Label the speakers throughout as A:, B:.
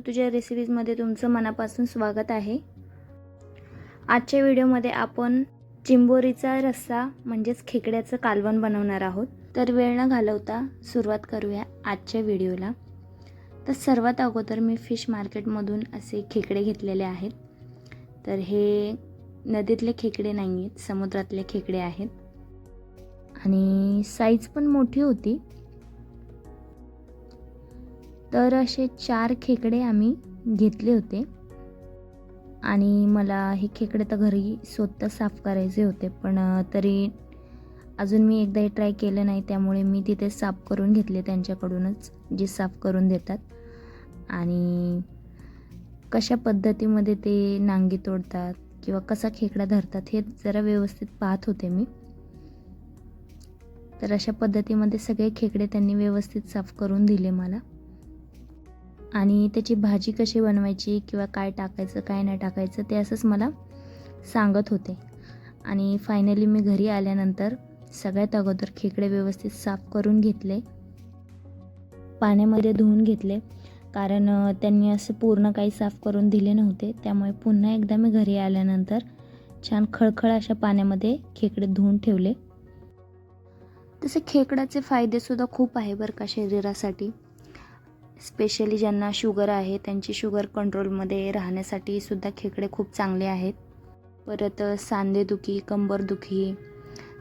A: ऋतुजा रेसिपीजमध्ये तुमचं मनापासून स्वागत आहे. आजच्या व्हिडिओमध्ये आपण चिंबोरीचा रस्सा म्हणजेच खेकड्याचं कालवण बनवणार आहोत. तर वेळ न घालवता सुरुवात करूया आजच्या व्हिडिओला. तर सर्वात अगोदर मी फिश मार्केटमधून असे खेकडे घेतलेले आहेत. तर हे नदीतले खेकडे नाही आहेत समुद्रातले खेकडे आहेत. आणि साईज पण मोठी होती. तर असे चार खेकडे आम्ही घेतले होते. आणि मला हे खेकडे तर घरी स्वतः साफ करायचे होते पण तरी अजून मी एकदाही ट्राय केलं नाही त्यामुळे मी तिथे साफ करून घेतले त्यांच्याकडूनच जे साफ करून देतात. आणि कशा पद्धतीमध्ये ते नांगी तोडतात किंवा कसा खेकडा धरतात हे जरा व्यवस्थित पाहत होते मी. तर अशा पद्धतीमध्ये सगळे खेकडे त्यांनी व्यवस्थित साफ करून दिले मला. आणि त्याची भाजी कशी बनवायची किंवा काय टाकायचं काय नाही टाकायचं ते असंच मला सांगत होते. आणि फायनली मी घरी आल्यानंतर सगळ्यात अगोदर खेकडे व्यवस्थित साफ करून घेतले. पाण्यामध्ये धुवून घेतले. कारण त्यांनी असं पूर्ण काही साफ करून दिले नव्हते. त्यामुळे पुन्हा एकदा मी घरी आल्यानंतर छान खळखळ अशा पाण्यामध्ये खेकडे धुवून ठेवले. तसे खेकड्याचे फायदेसुद्धा खूप आहे बरं का शरीरासाठी. स्पेशली ज्यांना शुगर आहे त्यांची शुगर कंट्रोलमध्ये राहण्यासाठी सुद्धा खेकडे खूप चांगले आहेत. परत सांधेदुखी कंबरदुखी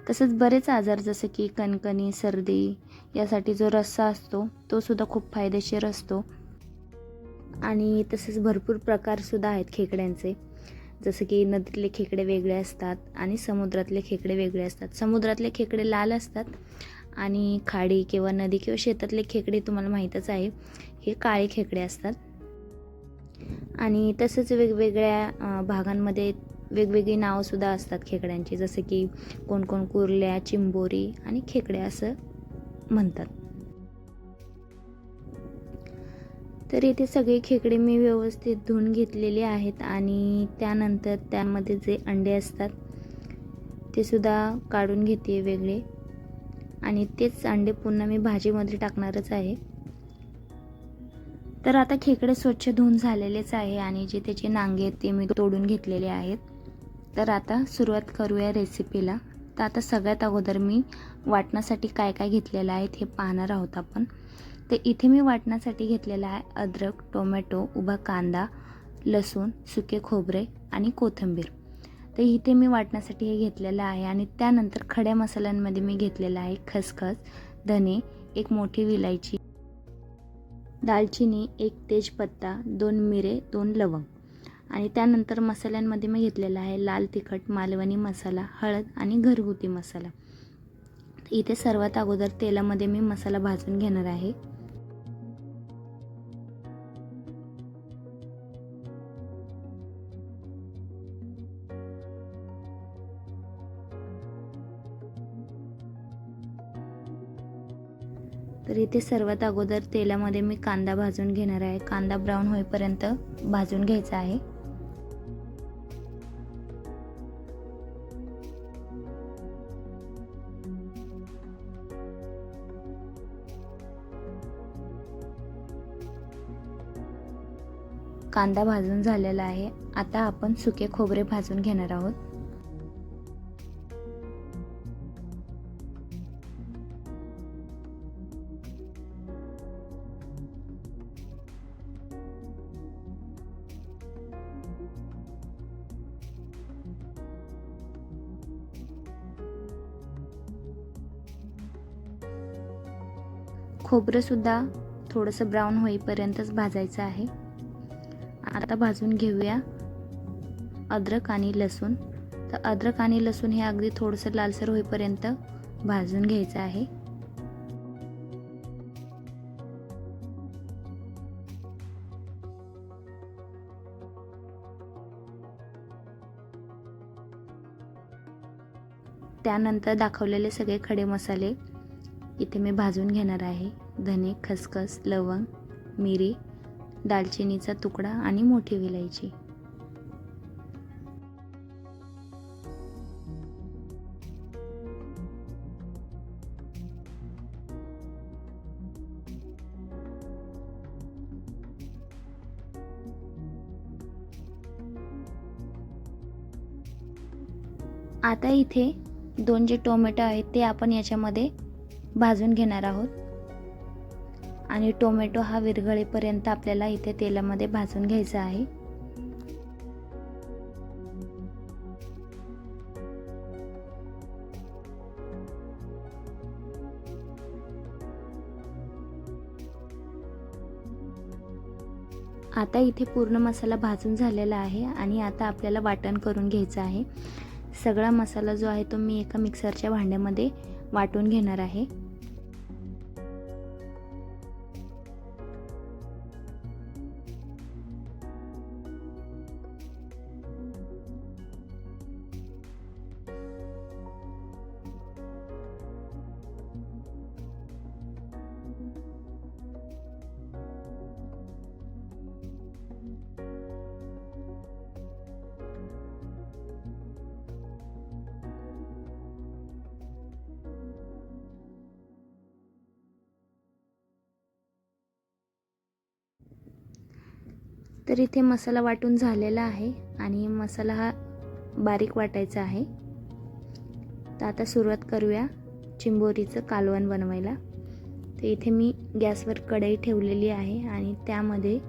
A: तसंच बरेच आजार जसे की कणकणी सर्दी यासाठी जो रस्सा असतो तो सुद्धा खूप फायदेशीर असतो. आणि तसेच भरपूर प्रकारसुद्धा आहेत खेकड्यांचे. जसं की नदीतले खेकडे वेगळे असतात आणि समुद्रातले खेकडे वेगळे असतात. समुद्रातले खेकडे लाल असतात आणि खाडी किंवा नदी किंवा शेतातले खेकडे तुम्हाला माहीतच आहे. हे काळे खेकडे असतात. आणि तसंच वेगवेगळ्या भागांमध्ये वेगवेगळी नावंसुद्धा असतात खेकड्यांची. जसं की कोण कोण कुर्ल्या चिंबोरी आणि खेकडे असं म्हणतात. तर इथे सगळे खेकडे मी व्यवस्थित धुवून घेतलेले आहेत आणि त्यानंतर त्यामध्ये जे अंडे असतात ते सुद्धा काढून घेते वेगळे. आणि तेच अंडे पुन्हा मी भाजीमध्ये टाकणारच आहे. तर आता खेकडे स्वच्छ धुवून झालेलेच आहे आणि जे त्याचे नांगे आहेत ते मी तोडून घेतलेले आहेत. तर आता सुरुवात करूया रेसिपीला तर आता सगळ्यात अगोदर मी वाटण्यासाठी काय काय घेतलेलं आहे हे पाहणार आहोत आपण. तर इथे मी वाटण्यासाठी घेतलेलं आहे अद्रक टोमॅटो उभा कांदा लसूण सुके खोबरे आणि कोथिंबीर. तर इथे मी वाटण्यासाठी हे घेतलेलं आहे आणि त्यानंतर खड्या मसाल्यांमध्ये मी घेतलेलं आहे खसखस धने एक मोठी विलायची दालचिनी एक तेजपत्ता दोन मिरे दोन लवंग. आणि त्यानंतर मसाल्यांमध्ये मी घेतलेला आहे लाल तिखट मालवणी मसाला हळद आणि घरगुती मसाला. इथे सर्वात अगोदर तेलामध्ये मी मसाला भाजून घेणार आहे. तर इथे सर्वात अगोदर तेलामध्ये मी कांदा भाजून घेणार आहे. कांदा ब्राऊन होईपर्यंत भाजून घ्यायचा आहे. कांदा भाजून झालेला आहे. आता आपण सुके खोबरे भाजून घेणार आहोत. खोबरंसुद्धा थोडंसं ब्राऊन होईपर्यंतच भाजायचं आहे. आता भाजून घेऊया अद्रक आणि लसूण. तर अद्रक आणि लसूण हे अगदी थोडंसं लालसर होईपर्यंत भाजून घ्यायचं आहे. त्यानंतर दाखवलेले सगळे खडे मसाले इथे मी भाजून घेणार आहे. धने खसखस लवंग मिरी दालचिनीचा तुकडा आणि मोठी विलायची. आता इथे दोन जे टोमॅटो आहेत ते आपण याच्यामध्ये भाजून घेणार आहोत. आणि टोमॅटो हा विरघळेपर्यंत आपल्याला इथे तेलामध्ये भाजून घ्यायचा आहे. आता इथे पूर्ण मसाला भाजून झालेला आहे आणि आता आपल्याला वाटण करून घ्यायचं आहे. सगळा मसाला जो आहे तो मी एका मिक्सरच्या भांड्यामध्ये वाटून घेणार आहे. तर इथे मसाला वाटून झालेला आहे आणि मसाला हा बारीक वाटायचा आहे. तर आता सुरुवात करूया चिंबोरीचं कालवण बनवायला. तर इथे मी गॅसवर कढई ठेवलेली आहे आणि त्यामध्ये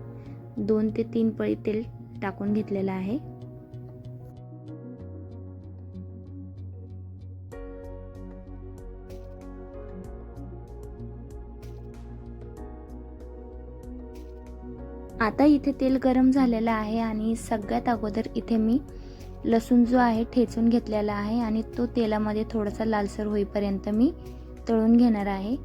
A: दोन ते तीन पळी तेल टाकून घेतलेलं आहे. आता इथे तेल गरम झालेलं आहे आणि सगळ्यात अगोदर इथे मी लसूण जो आहे ठेचून घेतलेला आहे आणि तो तेलामध्ये थोडासा लालसर होईपर्यंत मी तळून घेणार आहे.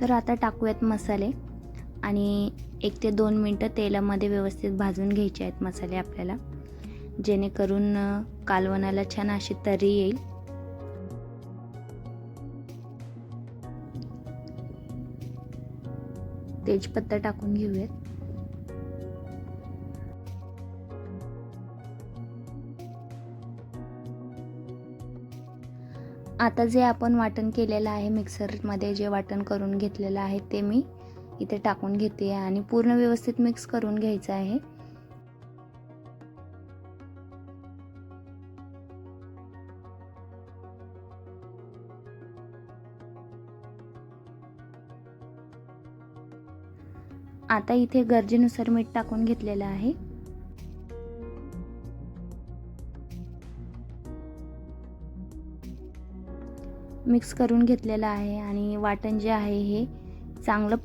A: तर आता टाकूयात मसाले. आणि एक ते दोन मिनटं तेलामध्ये व्यवस्थित भाजून घ्यायचे आहेत मसाले आपल्याला. जेणेकरून कालवणाला छान अशी तरी येईल. तेजपत्ता टाकून घेऊयात. आता जे आपण वाटण केलेलं आहे मिक्सरमध्ये जे वाटण करून घेतलेलं आहे ते मी इथे टाकून घेते आणि पूर्ण व्यवस्थित मिक्स करून घ्यायचं आहे. आता इथे गरजेनुसार मीठ टाकून घेतलेलं आहे. मिक्स करून घेतलेलं आहे आणि वाटण जे आहे हे चांगलं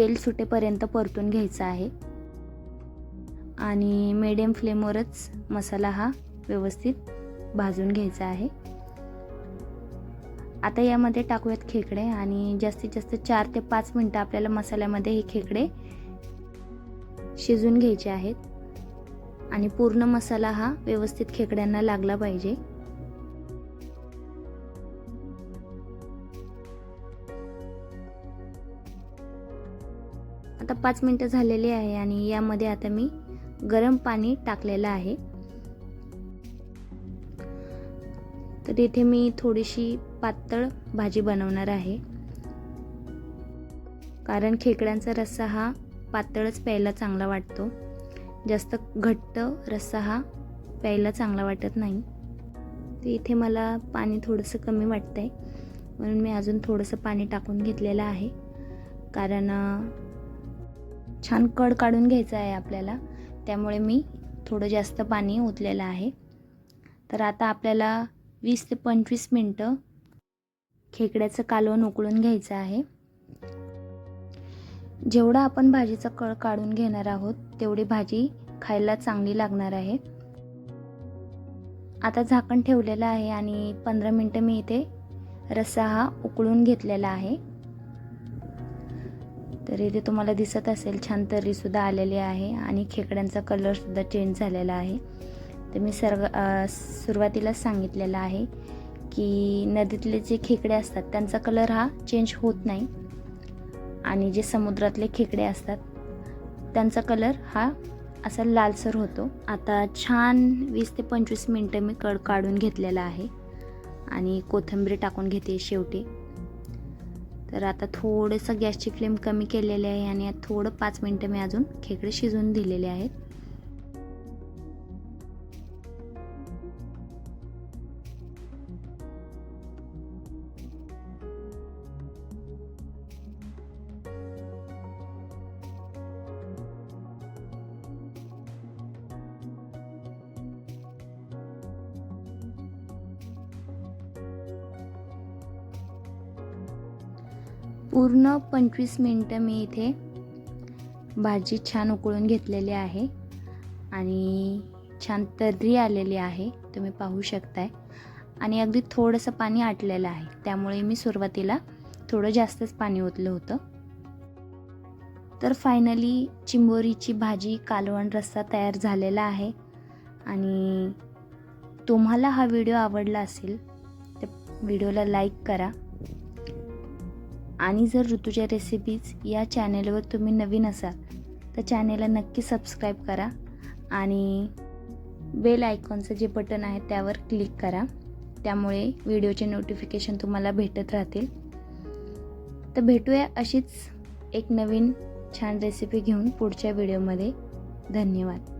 A: तेल सुटेपर्यंत परतून घ्यायचं आहे. आणि मिडियम फ्लेमवरच मसाला हा व्यवस्थित भाजून घ्यायचा आहे. आता यामध्ये टाकूयात खेकडे आणि जास्तीत जास्त चार ते पाच मिनटं आपल्याला मसाल्यामध्ये हे खेकडे शिजून घ्यायचे आहेत. आणि पूर्ण मसाला हा व्यवस्थित खेकड्यांना लागला पाहिजे. आता पाच मिनटं झालेली आहे आणि यामध्ये आता मी गरम पाणी टाकलेलं आहे. तर इथे मी थोडीशी पातळ भाजी बनवणार आहे. कारण खेकड्यांचा रस्सा हा पातळच प्यायला चांगला वाटतो. जास्त घट्ट रस्सा हा प्यायला चांगला वाटत नाही. तर इथे मला पाणी थोडंसं कमी वाटतं आहे म्हणून मी अजून थोडंसं पाणी टाकून घेतलेलं आहे. कारण छान कड काढून घ्यायचं आहे आपल्याला. त्यामुळे मी थोडं जास्त पाणी ओतलेलं आहे. तर आता आपल्याला वीस ते पंचवीस मिनटं खेकड्याचं कालवण उकळून घ्यायचं आहे. जेवढा आपण भाजीचा कळ काढून घेणार आहोत तेवढी भाजी खायला चांगली लागणार आहे. आता झाकण ठेवलेलं आहे आणि पंधरा मिनटं मी इथे रस्सा हा उकळून घेतलेला आहे. तर इथे तुम्हाला दिसत असेल. छान तरीसुद्धा आलेली आहे आणि खेकड्यांचा कलरसुद्धा चेंज झालेला आहे. तर मी सर्व सुरुवातीलाच सांगितलेलं आहे की नदीतले जे खेकडे असतात त्यांचा कलर हा चेंज होत नाही. आणि जे समुद्रातले खेकडे असतात त्यांचा कलर हा असा लालसर होतो. आता छान वीस ते पंचवीस मिनटं मी कड काढून घेतलेला आहे. आणि कोथिंबीर टाकून घेते शेवटी. तर आता थोडंसं गॅसची फ्लेम कमी केलेली आहे आणि थोडं पाच मिनटं मी अजून खेकडे शिजवून दिलेले आहेत. पूर्ण पंचवीस मिनटं मी इथे भाजी छान उकळून घेतलेली आहे आणि छान तर्री आलेली आहे तुम्ही पाहू शकताय. आणि अगदी थोडंसं पाणी आटलेलं आहे त्यामुळे मी सुरुवातीला थोडं जास्तच पाणी ओतलं होतं. तर फायनली चिंबोरीची भाजी कालवण रस्सा तयार झालेला आहे आणि तुम्हाला हा व्हिडिओ आवडला असेल तर व्हिडिओला लाईक करा. आणि जर ऋतूच्या रेसिपीज या चॅनेलवर तुम्ही नवीन असाल तर चॅनेलला नक्की सबस्क्राईब करा आणि बेल आयकॉनचं जे बटन आहे त्यावर क्लिक करा. त्यामुळे व्हिडिओचे नोटिफिकेशन तुम्हाला भेटत राहतील. तर भेटूया अशीच एक नवीन छान रेसिपी घेऊन पुढच्या व्हिडिओमध्ये धन्यवाद.